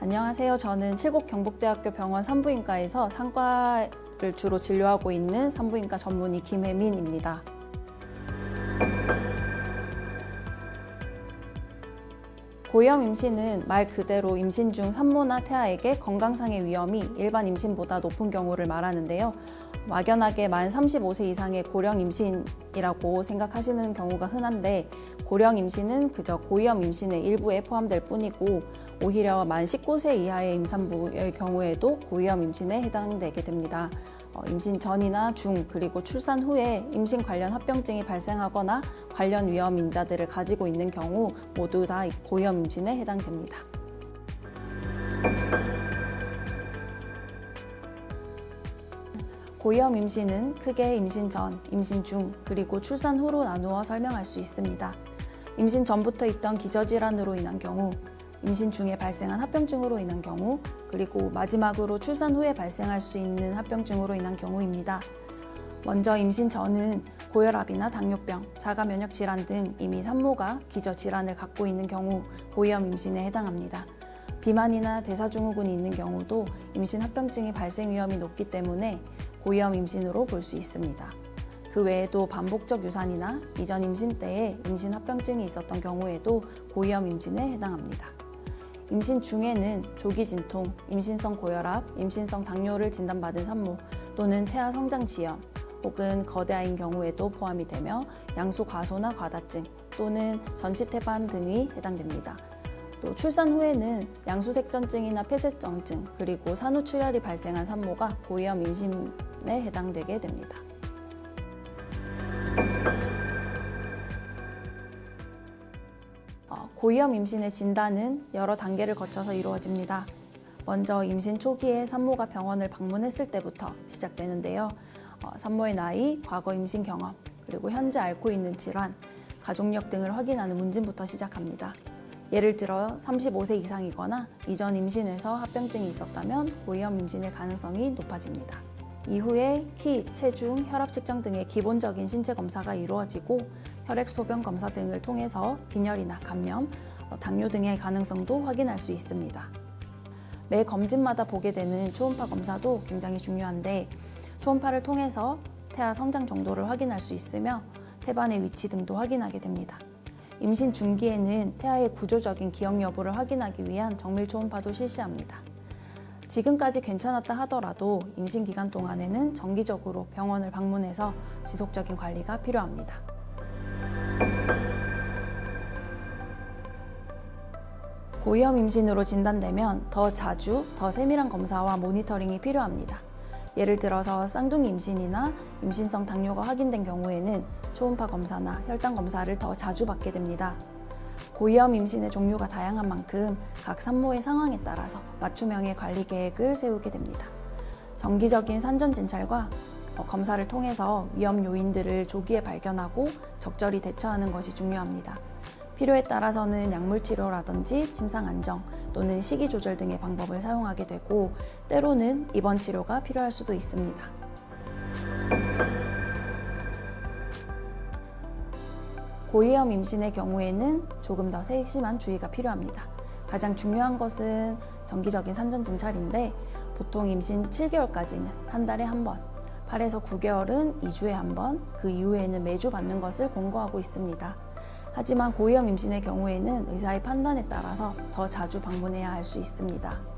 안녕하세요. 저는 칠곡 경북대학교 병원 산부인과에서 상과를 주로 진료하고 있는 산부인과 전문의 김혜민입니다. 고위험 임신은 말 그대로 임신 중 산모나 태아에게 건강상의 위험이 일반 임신보다 높은 경우를 말하는데요. 막연하게 만 35세 이상의 고령 임신이라고 생각하시는 경우가 흔한데 고령 임신은 그저 고위험 임신의 일부에 포함될 뿐이고 오히려 만 19세 이하의 임산부의 경우에도 고위험 임신에 해당되게 됩니다. 어, 임신 전이나 중 그리고 출산 후에 임신 관련 합병증이 발생하거나 관련 위험 인자들을 가지고 있는 경우 모두 다 고위험 임신에 해당됩니다. 고위험 임신은 크게 임신 전, 임신 중, 그리고 출산 후로 나누어 설명할 수 있습니다. 임신 전부터 있던 기저질환으로 인한 경우, 임신 중에 발생한 합병증으로 인한 경우, 그리고 마지막으로 출산 후에 발생할 수 있는 합병증으로 인한 경우입니다. 먼저 임신 전은 고혈압이나 당뇨병, 자가 면역 질환 등 이미 산모가 기저 질환을 갖고 있는 경우 고위험 임신에 해당합니다. 비만이나 대사증후군이 있는 경우도 임신 합병증이 발생 위험이 높기 때문에 고위험 임신으로 볼 수 있습니다. 그 외에도 반복적 유산이나 이전 임신 때에 임신 합병증이 있었던 경우에도 고위험 임신에 해당합니다. 임신 중에는 조기 진통, 임신성 고혈압, 임신성 당뇨를 진단받은 산모 또는 태아 성장 지연 혹은 거대아인 경우에도 포함이 되며 양수 과소나 과다증 또는 전치태반 등이 해당됩니다. 또 출산 후에는 양수색전증이나 폐쇄정증 그리고 산후출혈이 발생한 산모가 고위험 임신에 해당되게 됩니다. 고위험 임신의 진단은 여러 단계를 거쳐서 이루어집니다. 먼저 임신 초기에 산모가 병원을 방문했을 때부터 시작되는데요. 어, 산모의 나이, 과거 임신 경험, 그리고 현재 앓고 있는 질환, 가족력 등을 확인하는 문진부터 시작합니다. 예를 들어 35세 이상이거나 이전 임신에서 합병증이 있었다면 고위험 임신일 가능성이 높아집니다. 이후에 키, 체중, 혈압 측정 등의 기본적인 신체 검사가 이루어지고 혈액 소변 검사 등을 통해서 빈혈이나 감염, 어, 당뇨 등의 가능성도 확인할 수 있습니다. 매 검진마다 보게 되는 초음파 검사도 굉장히 중요한데 초음파를 통해서 태아 성장 정도를 확인할 수 있으며 태반의 위치 등도 확인하게 됩니다. 임신 중기에는 태아의 구조적인 기억 여부를 확인하기 위한 정밀 초음파도 실시합니다. 지금까지 괜찮았다 하더라도 임신 기간 동안에는 정기적으로 병원을 방문해서 지속적인 관리가 필요합니다. 고위험 임신으로 진단되면 더 자주, 더 세밀한 검사와 모니터링이 필요합니다. 예를 들어서 쌍둥이 임신이나 임신성 당뇨가 확인된 경우에는 초음파 검사나 혈당 검사를 더 자주 받게 됩니다. 고위험 임신의 종류가 다양한 만큼 각 산모의 상황에 따라서 맞춤형의 관리 계획을 세우게 됩니다. 정기적인 산전 진찰과 어, 검사를 통해서 위험 요인들을 조기에 발견하고 적절히 대처하는 것이 중요합니다. 필요에 따라서는 약물 치료라든지 침상 안정 또는 식이 조절 등의 방법을 사용하게 되고 때로는 입원 치료가 필요할 수도 있습니다. 고위험 임신의 경우에는 조금 더 세심한 주의가 필요합니다. 가장 중요한 것은 정기적인 산전 진찰인데 보통 임신 7개월까지는 한 달에 한 번, 8에서 9개월은 2주에 한 번, 그 이후에는 매주 받는 것을 권고하고 있습니다. 하지만 고위험 임신의 경우에는 의사의 판단에 따라서 더 자주 방문해야 할 수 있습니다.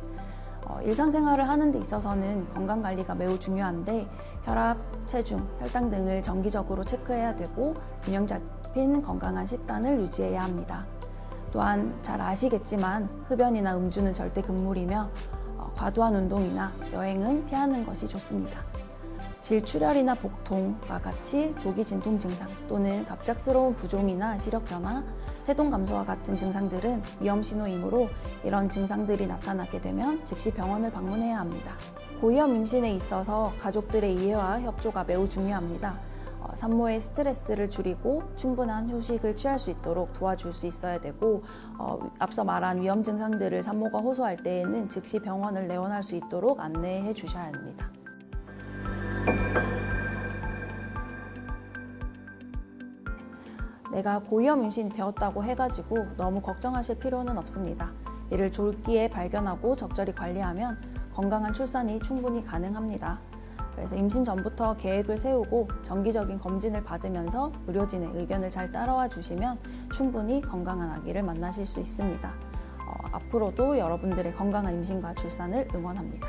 어, 일상생활을 하는 데 있어서는 건강 관리가 매우 중요한데 혈압, 체중, 혈당 등을 정기적으로 체크해야 되고 균형 잡 힌 건강한 식단을 유지해야 합니다. 또한 잘 아시겠지만 흡연이나 음주는 절대 금물이며 어, 과도한 운동이나 여행은 피하는 것이 좋습니다. 질출혈이나 복통과 같이 조기 진통 증상 또는 갑작스러운 부종이나 시력 변화, 태동 감소와 같은 증상들은 위험 신호이므로 이런 증상들이 나타나게 되면 즉시 병원을 방문해야 합니다. 고위험 임신에 있어서 가족들의 이해와 협조가 매우 중요합니다. 어, 산모의 스트레스를 줄이고 충분한 휴식을 취할 수 있도록 도와줄 수 있어야 되고 어, 앞서 말한 위험 증상들을 산모가 호소할 때에는 즉시 병원을 내원할 수 있도록 안내해 주셔야 합니다. 내가 고위험 임신이 되었다고 해가지고 너무 걱정하실 필요는 없습니다. 이를 졸기에 발견하고 적절히 관리하면 건강한 출산이 충분히 가능합니다. 그래서 임신 전부터 계획을 세우고 정기적인 검진을 받으면서 의료진의 의견을 잘 따라와 주시면 충분히 건강한 아기를 만나실 수 있습니다. 어, 앞으로도 여러분들의 건강한 임신과 출산을 응원합니다.